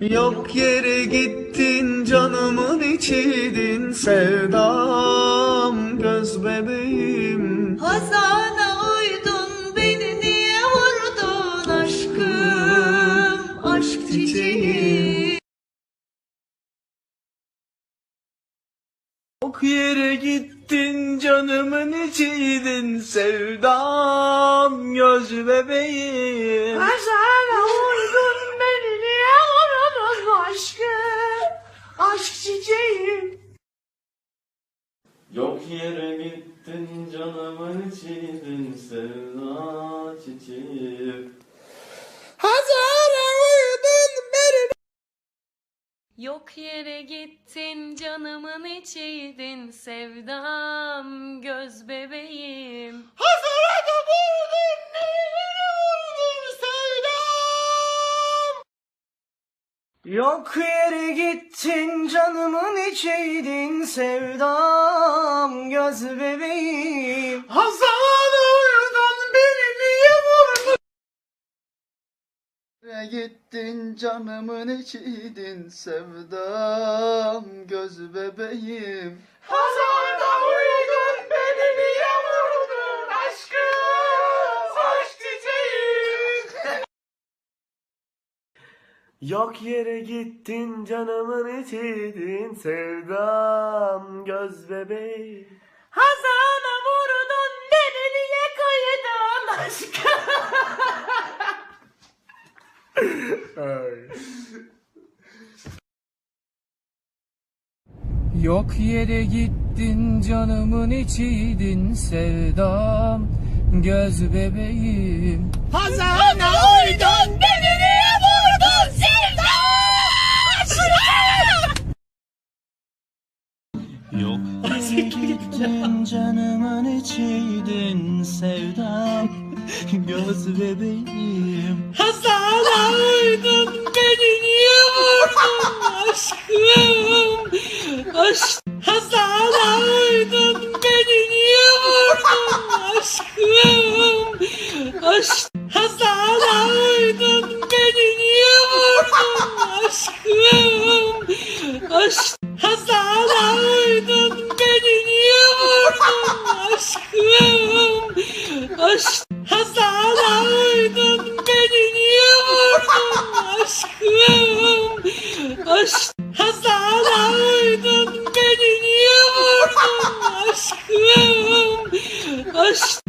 Yok yere gittin canımın içiydin. Sevdam göz bebeğim. Hazana uydun beni niye vurdun aşkım? Aşk çiçeği. Yok yere gittin canımın içiydin. Sevdam göz bebeğim. Hazana Yok yere gittin canımın içiydin sevda çiçeğim Yok yere gittin canımın içiydin sevdam göz bebeğim Yok yere gittin canımın içiydin sevdam göz bebeğim. Hazan uyudun beni niye vurdun? Yere gittin canımın içiydin sevdam göz bebeğim Hazan uyudun beni niye vurdun aşkım aşk çiçeğim Yok yere gittin canımın içiydin sevdam göz bebeğim. Hazana vurdun beni niye kıydın aşkım. Yok yere gittin canımın içiydin sevdam göz bebeğim. Hazana uydun beni niye vurdun sevdam Yok. Gittin canımın içiydin sevdam. Göz bebeğim. Hazana uydun beni niye vurdun aşkım? Aşk Hazana uydun beni niye vurdun aşkım? Aşk Hazana uydun beni niye vurdun aşkım? Aşk aşk. Hasara uydun beni niye vurdun aşkım? Aşk. Hasara uydun beni niye vurdun aşkım? Aşk.